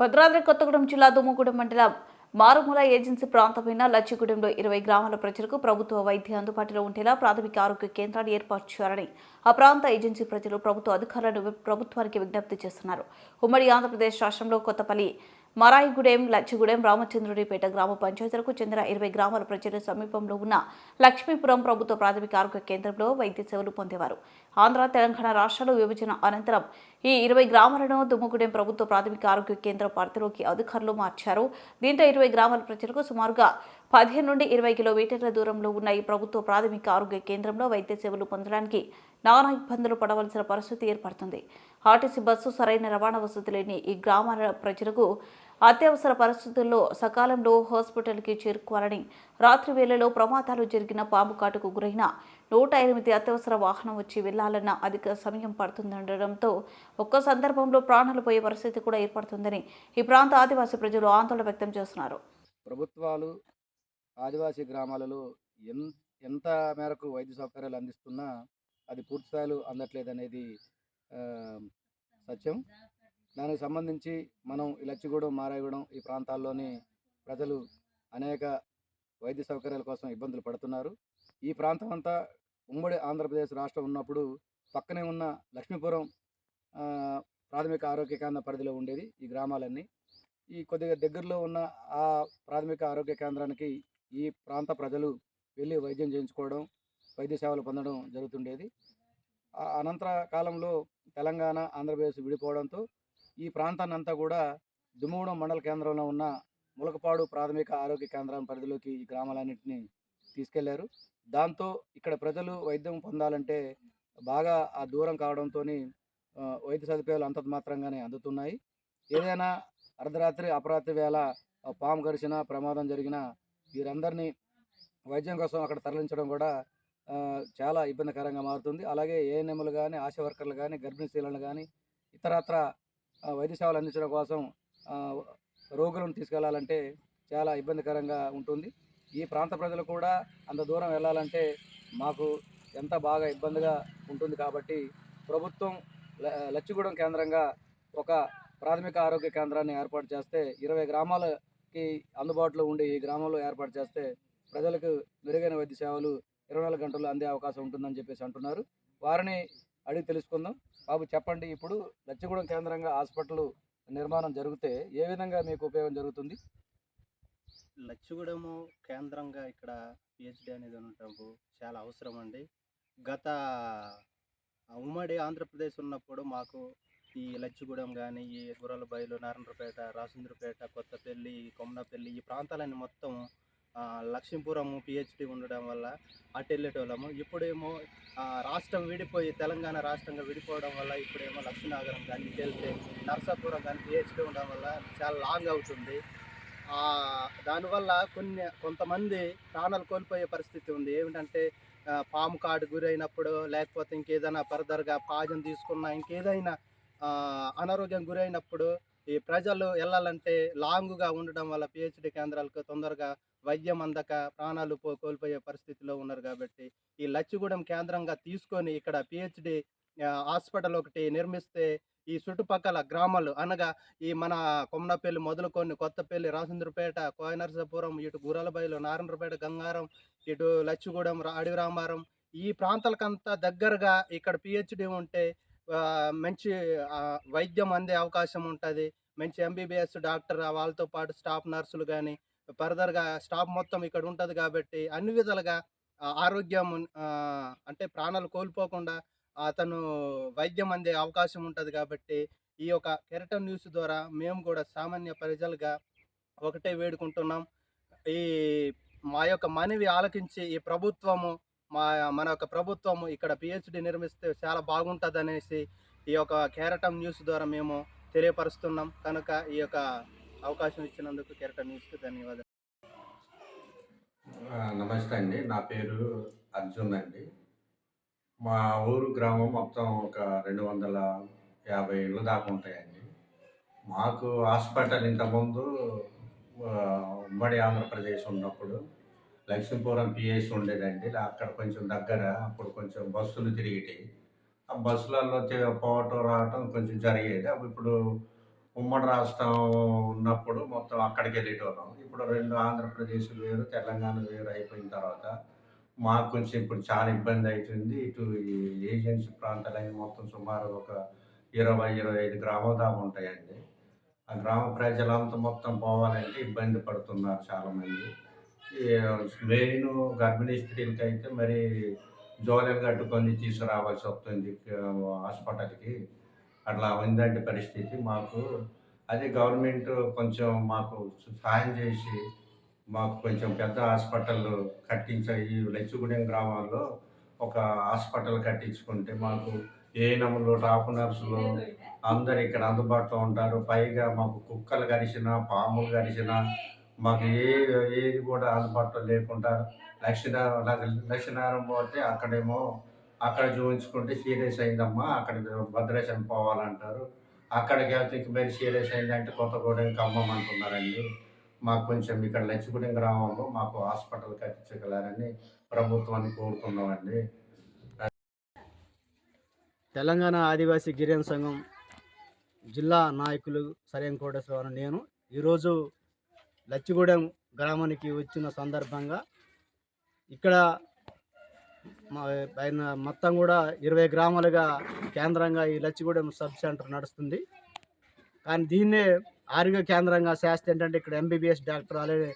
భద్రాద్రి కొత్తగూడెం జిల్లా దుమ్ముగూడెం మండలం మారుమూల ఏజెన్సీ ప్రాంతమైన లచ్చిగూడెంలో ఇరవై గ్రామాల ప్రజలకు ప్రభుత్వ వైద్యం అందుబాటులో ఉండేలా ప్రాథమిక ఆరోగ్య కేంద్రాన్ని ఏర్పాటు చేయాలని ఆ ప్రాంత ఏజెన్సీ ప్రజలు ప్రభుత్వ అధికారులను ప్రభుత్వానికి విజ్ఞప్తి చేస్తున్నారు. ఉమ్మడి ఆంధ్రప్రదేశ్ రాష్ట్రంలో కొత్తపల్లి మరాయిగూడెం లచ్చిగూడెం రామచంద్రుడిపేట గ్రామ పంచాయతీలకు చెందిన ఇరవై గ్రామాల ప్రజలు సమీపంలో ఉన్న లక్ష్మీపురం ప్రభుత్వ ప్రాథమిక ఆరోగ్య కేంద్రంలో వైద్య సేవలు పొందేవారు. ఆంధ్ర తెలంగాణ రాష్ట్రాల విభజన అనంతరం ఈ ఇరవై గ్రామాలను దుమ్ముగూడెం ప్రభుత్వ ప్రాథమిక ఆరోగ్య కేంద్రం పరిధిలోకి అధికారులు మార్చారు. దీంతో ఇరవై గ్రామాల ప్రజలకు సుమారుగా పదిహేను నుండి ఇరవై కిలోమీటర్ల దూరంలో ఉన్న ఈ ప్రభుత్వ ప్రాథమిక ఆరోగ్య కేంద్రంలో వైద్య సేవలు పొందడానికి నానా ఇబ్బందులు పడవలసిన పరిస్థితి ఏర్పడుతుంది. ఆర్టీసీ బస్సు సరైన రవాణా వసతి లేని ఈ గ్రామాల ప్రజలకు అత్యవసర పరిస్థితుల్లో సకాలంలో హాస్పిటల్కి చేరుకోవాలని రాత్రి వేళలో ప్రమాదాలు జరిగిన పాము కాటుకు గురైన నూట ఎనిమిది అత్యవసర వాహనం వచ్చి వెళ్ళాలన్న అధిక సమయం పడుతుందనడంతో ఒక్క సందర్భంలో ప్రాణాలు పోయే పరిస్థితి కూడా ఏర్పడుతుందని ఈ ప్రాంత ఆదివాసీ ప్రజలు ఆందోళన వ్యక్తం చేస్తున్నారు. ప్రభుత్వాలు ఆదివాసీ గ్రామాలలో ఎంత మేరకు వైద్య సౌకర్యాలు అందిస్తున్నా అది పూర్తి స్థాయిలో అందట్లేదు అనేది సత్యం. దానికి సంబంధించి మనం లచ్చిగూడెం మారాయగూడెం ఈ ప్రాంతాల్లోని ప్రజలు అనేక వైద్య సౌకర్యాల కోసం ఇబ్బందులు పడుతున్నారు. ఈ ప్రాంతం అంతా ఉమ్మడి ఆంధ్రప్రదేశ్ రాష్ట్రం ఉన్నప్పుడు పక్కనే ఉన్న లక్ష్మీపురం ప్రాథమిక ఆరోగ్య కేంద్ర పరిధిలో ఉండేది ఈ గ్రామాలన్నీ. ఈ కొద్దిగా దగ్గరలో ఉన్న ఆ ప్రాథమిక ఆరోగ్య కేంద్రానికి ఈ ప్రాంత ప్రజలు వెళ్ళి వైద్యం చేయించుకోవడం వైద్య సేవలు పొందడం జరుగుతుండేది. అనంతర కాలంలో తెలంగాణ ఆంధ్రప్రదేశ్ విడిపోవడంతో ఈ ప్రాంతాన్ని అంతా కూడా దుమ్మగూడెం మండల కేంద్రంలో ఉన్న ములకపాడు ప్రాథమిక ఆరోగ్య కేంద్రం పరిధిలోకి ఈ గ్రామాలన్నింటినీ తీసుకెళ్ళారు. దాంతో ఇక్కడ ప్రజలు వైద్యం పొందాలంటే బాగా ఆ దూరం కావడంతో వైద్య సదుపాయాలు అంతంత మాత్రంగానే అందుతున్నాయి. ఏదైనా అర్ధరాత్రి అపరాత్రి వేళ పాము కరిచిన ప్రమాదం జరిగిన వీరందరినీ వైద్యం కోసం అక్కడ తరలించడం కూడా చాలా ఇబ్బందికరంగా మారుతుంది. అలాగే ఏఎన్ఎంలు కానీ ఆశా వర్కర్లు కానీ గర్భిణీ స్త్రీలను కానీ ఇతరత్ర వైద్య సేవలు అందించడం కోసం రోగులను తీసుకెళ్ళాలంటే చాలా ఇబ్బందికరంగా ఉంటుంది. ఈ ప్రాంత ప్రజలు కూడా అంత దూరం వెళ్ళాలంటే మాకు ఎంత బాగా ఇబ్బందిగా ఉంటుంది కాబట్టి ప్రభుత్వం ల- లచ్చిగూడెం కేంద్రంగా ఒక ప్రాథమిక ఆరోగ్య కేంద్రాన్ని ఏర్పాటు చేస్తే ఇరవై గ్రామాలకి అందుబాటులో ఉండే ఈ గ్రామంలో ఏర్పాటు చేస్తే ప్రజలకు మెరుగైన వైద్య సేవలు ఇరవై నాలుగు గంటలు అందే అవకాశం ఉంటుందని చెప్పేసి అంటున్నారు. వారిని అడిగి తెలుసుకుందాం. బాబు చెప్పండి ఇప్పుడు లచ్చిగూడెం కేంద్రంగా హాస్పిటల్ నిర్మాణం జరిగితే ఏ విధంగా మీకు ఉపయోగం జరుగుతుంది? లచ్చగూడెము కేంద్రంగా ఇక్కడ పిహెచ్డి అనేది ఉండటం చాలా అవసరం అండి గత ఉమ్మడి ఆంధ్రప్రదేశ్ ఉన్నప్పుడు మాకు ఈ లచ్చిగూడెం కానీ ఈ గుర్రలబైలు నారాయణపేట రాజేంద్రపేట కొత్తపల్లి కొమ్మనపల్లి ఈ ప్రాంతాలన్నీ మొత్తం లక్ష్మీపురము పిహెచ్డి ఉండడం వల్ల అటు వెళ్ళేటోళ్ళము. ఇప్పుడేమో రాష్ట్రం విడిపోయి తెలంగాణ రాష్ట్రంగా విడిపోవడం వల్ల ఇప్పుడేమో లక్ష్మీనగరం కానీ ఇటు వెళ్తే నర్సాపురం కానీ పిహెచ్డి ఉండడం వల్ల చాలా లాంగ్ అవుతుంది. దానివల్ల కొన్ని కొంతమంది ప్రాణాలు కోల్పోయే పరిస్థితి ఉంది. ఏమిటంటే పాము కాడు గురైనప్పుడు లేకపోతే ఇంకేదైనా ఫర్దర్గా పాజం తీసుకున్నా ఇంకేదైనా అనారోగ్యం గురైనప్పుడు ఈ ప్రజలు వెళ్ళాలంటే లాంగ్గా ఉండడం వల్ల పిహెచ్డి కేంద్రాలకు తొందరగా వైద్యం అందక ప్రాణాలు పో కోల్పోయే పరిస్థితిలో ఉన్నారు కాబట్టి ఈ లచ్చిగూడెం కేంద్రంగా తీసుకొని ఇక్కడ పిహెచ్డి హాస్పిటల్ ఒకటి నిర్మిస్తే ఈ చుట్టుపక్కల గ్రామాలు అనగా ఈ మన కొమ్మనపల్లి మొదలుకొని కొత్తపల్లి రాజేంద్రపేట కోయనరసాపురం ఇటు గుర్రలబైలు నారాయణపేట గంగారం ఇటు లచ్చిగూడెం అడవి రామారం ఈ ప్రాంతాలకంతా దగ్గరగా ఇక్కడ పిహెచ్డి ఉంటే మంచి వైద్యం అందే అవకాశం ఉంటుంది. మంచి ఎంబీబీఎస్ డాక్టర్ వాళ్ళతో పాటు స్టాఫ్ నర్సులు కానీ ఫర్దర్గా స్టాఫ్ మొత్తం ఇక్కడ ఉంటుంది కాబట్టి అన్ని విధాలుగా ఆరోగ్యం అంటే ప్రాణాలు కోల్పోకుండా అతను వైద్యం అందే అవకాశం ఉంటుంది కాబట్టి ఈ యొక్క కెరటం న్యూస్ ద్వారా మేము కూడా సామాన్య ప్రజలుగా ఒకటే వేడుకుంటున్నాం. ఈ మా యొక్క మనవి ఆలకించి ఈ ప్రభుత్వము మా మన యొక్క ప్రభుత్వము ఇక్కడ పిహెచ్డి నిర్మిస్తే చాలా బాగుంటుంది అనేసి ఈ యొక్క కెరటం న్యూస్ ద్వారా మేము తెలియపరుస్తున్నాం. కనుక ఈ యొక్క అవకాశం ఇచ్చినందుకు కెరటం న్యూస్కి ధన్యవాదాలు. నమస్తే అండి. నా పేరు అర్జున్ అండి. మా ఊరు గ్రామం మొత్తం ఒక రెండు వందల యాభై ఇళ్ళు దాకా ఉంటాయండి. మాకు హాస్పిటల్ ఇంతకుముందు ఉమ్మడి ఆంధ్రప్రదేశ్ ఉన్నప్పుడు లక్ష్మీపురం పిఎస్ ఉండేదండి. అక్కడ కొంచెం దగ్గర అప్పుడు కొంచెం బస్సులు తిరిగిటాయి బస్సులలో పోవటం రావటం కొంచెం జరిగేది. అప్పుడు ఇప్పుడు ఉమ్మడి రాష్ట్రం ఉన్నప్పుడు మొత్తం అక్కడికి వెళ్ళేటోళ్ళం. ఇప్పుడు రెండు ఆంధ్రప్రదేశ్ వేరు తెలంగాణ వేరు అయిపోయిన తర్వాత మాకు కొంచెం ఇప్పుడు చాలా ఇబ్బంది అవుతుంది ఇటు ఈ ఏజెన్సీ ప్రాంతాలన్నీ మొత్తం సుమారు ఒక ఇరవై ఇరవై ఐదు గ్రామాల దాకా ఉంటాయండి. ఆ గ్రామ ప్రజలంతా మొత్తం పోవాలంటే ఇబ్బంది పడుతున్నారు చాలామంది. మెయిన్ గర్భిణీ స్త్రీలకైతే మరి జోలెలు కట్టుకొని తీసుకురావాల్సి వస్తుంది హాస్పిటల్కి. అట్లా ఉందంటే పరిస్థితి మాకు. అదే గవర్నమెంట్ కొంచెం మాకు సహాయం చేసి మాకు కొంచెం పెద్ద హాస్పిటల్ కట్టించ ఈ లచ్చిగూడెం గ్రామాల్లో ఒక హాస్పిటల్ కట్టించుకుంటే మాకు ఏఎన్ఎంలు టాప్ నర్సులు అందరు ఇక్కడ అందుబాటులో ఉంటారు. పైగా మాకు కుక్కలు కరిచినా పాములు కరిచినా మాకు ఏ ఏది కూడా అందుబాటులో లేకుండా లక్ష్మీనారాయణ లక్ష్మీనారాయణ పోతే అక్కడేమో అక్కడ చూపించుకుంటే సీరియస్ అయిందమ్మా అక్కడ భద్రాచలం పోవాలంటారు. అక్కడికి వెళ్తే మరి సీరియస్ అయిందంటే కొత్తగూడెం ఖమ్మం అంటున్నారండి మాకు కొంచెం ఇక్కడ లచ్చిగూడెం గ్రామంలో మాకు హాస్పిటల్ కట్టించగలరని ప్రభుత్వాన్ని కోరుతున్నామండి. తెలంగాణ ఆదివాసీ గిరిజన సంఘం జిల్లా నాయకులు సరైన కోటేశ్వరరావు నేను. ఈరోజు లచ్చిగూడెం గ్రామానికి వచ్చిన సందర్భంగా ఇక్కడ ఆయన మొత్తం కూడా ఇరవై గ్రామాలుగా కేంద్రంగా ఈ లచ్చిగూడెం సబ్ సెంటర్ నడుస్తుంది. కానీ దీన్నే ఆరోగ్య కేంద్రంగా శాస్త్రి ఏంటంటే ఇక్కడ ఎంబీబీఎస్ డాక్టర్ అలాగే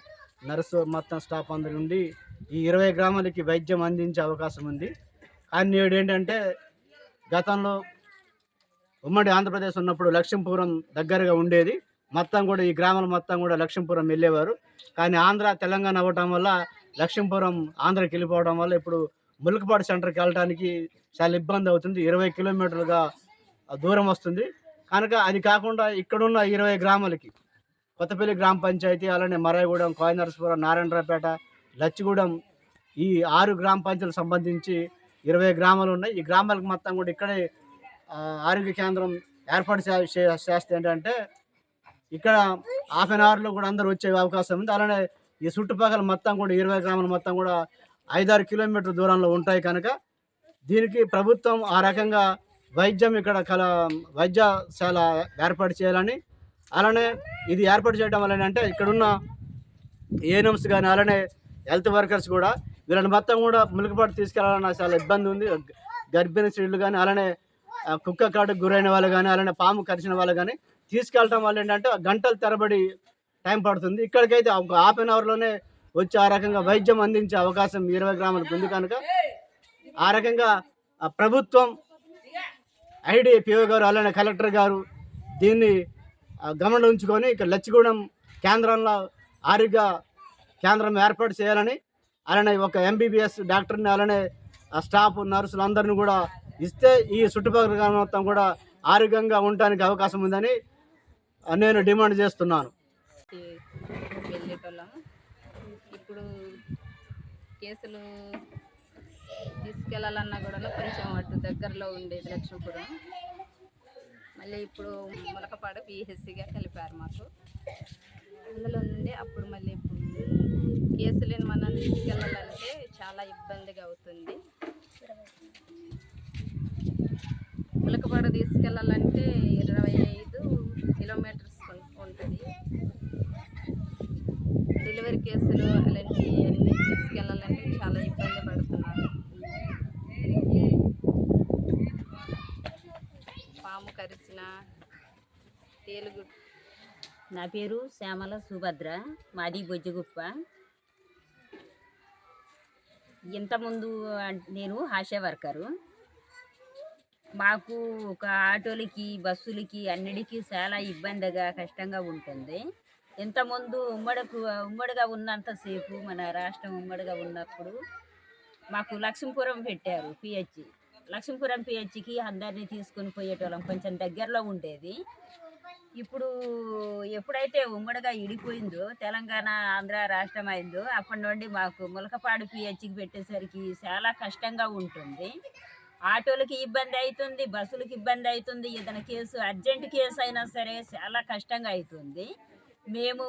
నర్సు మొత్తం స్టాఫ్ అందరి నుండి ఈ ఇరవై గ్రామాలకి వైద్యం అందించే అవకాశం ఉంది. కానీ నేడు ఏంటంటే గతంలో ఉమ్మడి ఆంధ్రప్రదేశ్ ఉన్నప్పుడు లక్ష్మీపురం దగ్గరగా ఉండేది. మొత్తం కూడా ఈ గ్రామాలు మొత్తం కూడా లక్ష్మీపురం వెళ్ళేవారు. కానీ ఆంధ్ర తెలంగాణ అవ్వటం వల్ల లక్ష్మీపురం ఆంధ్రకి వెళ్ళిపోవడం వల్ల ఇప్పుడు ములకపాడు సెంటర్కి వెళ్ళడానికి చాలా ఇబ్బంది అవుతుంది. ఇరవై కిలోమీటర్లుగా దూరం వస్తుంది. కనుక అది కాకుండా ఇక్కడున్న ఇరవై గ్రామాలకి కొత్తపల్లి గ్రామ పంచాయతీ అలానే మరాయిగూడెం కోయనరసపురం నారాయణరావుపేట లచ్చిగూడెం ఈ ఆరు గ్రామ పంచాయతీలకు సంబంధించి ఇరవై గ్రామాలు ఉన్నాయి. ఈ గ్రామాలకు మొత్తం కూడా ఇక్కడే ఆరోగ్య కేంద్రం ఏర్పాటు చే- చేస్తే ఏంటంటే ఇక్కడ హాఫ్ అన్ అవర్లో కూడా అందరూ వచ్చే అవకాశం ఉంది. అలానే ఈ చుట్టుపక్కల మొత్తం కూడా ఇరవై గ్రామాలు మొత్తం కూడా ఐదారు కిలోమీటర్ దూరంలో ఉంటాయి కనుక దీనికి ప్రభుత్వం ఆ రకంగా వైద్యం ఇక్కడ కల వైద్యశాల ఏర్పాటు చేయాలని అలానే ఇది ఏర్పాటు చేయడం వల్ల ఏంటంటే ఇక్కడున్న ఏఎన్ఎంస్ కానీ అలానే హెల్త్ వర్కర్స్ కూడా వీళ్ళని మొత్తం కూడా ములికపాటు తీసుకెళ్ళాలన్న చాలా ఇబ్బంది ఉంది. గర్భిణీ స్త్రీలు కానీ అలానే కుక్క కాటుకు గురైన వాళ్ళు కానీ అలానే పాము కరిచిన వాళ్ళు కానీ తీసుకెళ్ళటం వల్ల ఏంటంటే గంటల తరబడి టైం పడుతుంది. ఇక్కడికైతే ఒక హాఫ్ అన్ అవర్లోనే వచ్చి ఆ రకంగా వైద్యం అందించే అవకాశం ఇరవై గ్రాములకు ఉంది కనుక ఆ రకంగా ప్రభుత్వం ఐడి పిఓ గారు అలానే కలెక్టర్ గారు దీన్ని గమనంలో ఉంచుకొని ఇక్కడ లచ్చిగూడెం కేంద్రంలో ఆరోగ్య కేంద్రం ఏర్పాటు చేయాలని అలానే ఒక ఎంబీబీఎస్ డాక్టర్ని అలానే స్టాఫ్ నర్సులు అందరిని కూడా ఇస్తే ఈ చుట్టుపక్కల మొత్తం కూడా ఆరోగ్యంగా ఉండటానికి అవకాశం ఉందని నేను డిమాండ్ చేస్తున్నాను. వాళ్ళం. ఇప్పుడు కేసులు తీసుకెళ్ళాలన్నా కూడా కొంచెం అటు దగ్గరలో ఉండేది లక్ష్మీపురం. మళ్ళీ ఇప్పుడు ములకపాడ పిహెచ్సిగా కలిపారు మాకు. అందులో నుండి అప్పుడు మళ్ళీ ఇప్పుడు కేసులను మనం తీసుకెళ్ళాలంటే చాలా ఇబ్బందిగా అవుతుంది. ములకపాడు తీసుకెళ్ళాలంటే ఇరవై ఐదు కిలోమీటర్స్ ఉం- ఉంటుంది డెలివరీ కేసులు అలాంటివి అన్నీ తీసుకెళ్ళాలంటే చాలా ఇబ్బంది పడుతున్నారు. పాము కరిచిన తేలుగు నా పేరు శ్యామల సుభద్ర మాది బొజ్జగుప్ప. ఇంతకుముందు నేను ఆశా వర్కరు. మాకు ఒక ఆటోలకి బస్సులకి అన్నిటికీ చాలా ఇబ్బందిగా కష్టంగా ఉంటుంది. ఇంతకుముందు ఉమ్మడకు ఉమ్మడిగా ఉన్నంతసేపు మన రాష్ట్రం ఉమ్మడిగా ఉన్నప్పుడు మాకు లక్ష్మీపురం పెట్టారు పిహెచ్ లక్ష్మీపురం పిహెచ్కి అందరినీ తీసుకొని పోయేటోళ్ళం. కొంచెం దగ్గరలో ఉండేది. ఇప్పుడు ఎప్పుడైతే ఉమ్మడిగా ఇడిపోయిందో తెలంగాణ ఆంధ్ర రాష్ట్రం అయిందో అప్పటి నుండి మాకు ములకపాడు పిహెచ్కి పెట్టేసరికి చాలా కష్టంగా ఉంటుంది. ఆటోలకి ఇబ్బంది అవుతుంది బస్సులకు ఇబ్బంది అవుతుంది. ఏదైనా కేసు అర్జెంట్ కేసు అయినా సరే చాలా కష్టంగా అవుతుంది. మేము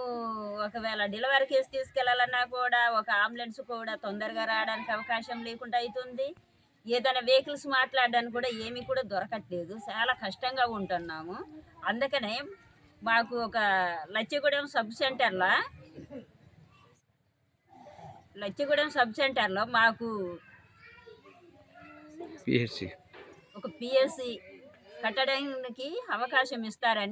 ఒకవేళ డెలివరీ కేసు తీసుకెళ్ళాలన్నా కూడా ఒక అంబులెన్స్ కూడా తొందరగా రావడానికి అవకాశం లేకుండా అవుతుంది ఏదైనా వెహికల్స్ మాట్లాడడానికి కూడా ఏమీ కూడా దొరకట్లేదు. చాలా కష్టంగా ఉంటున్నాము. అందుకనే మాకు ఒక లచ్చిగూడెం సబ్ సెంటర్లో లచ్చిగూడెం సబ్ సెంటర్లో మాకు ఒక పిఎస్సి కట్టడానికి అవకాశం ఇస్తారని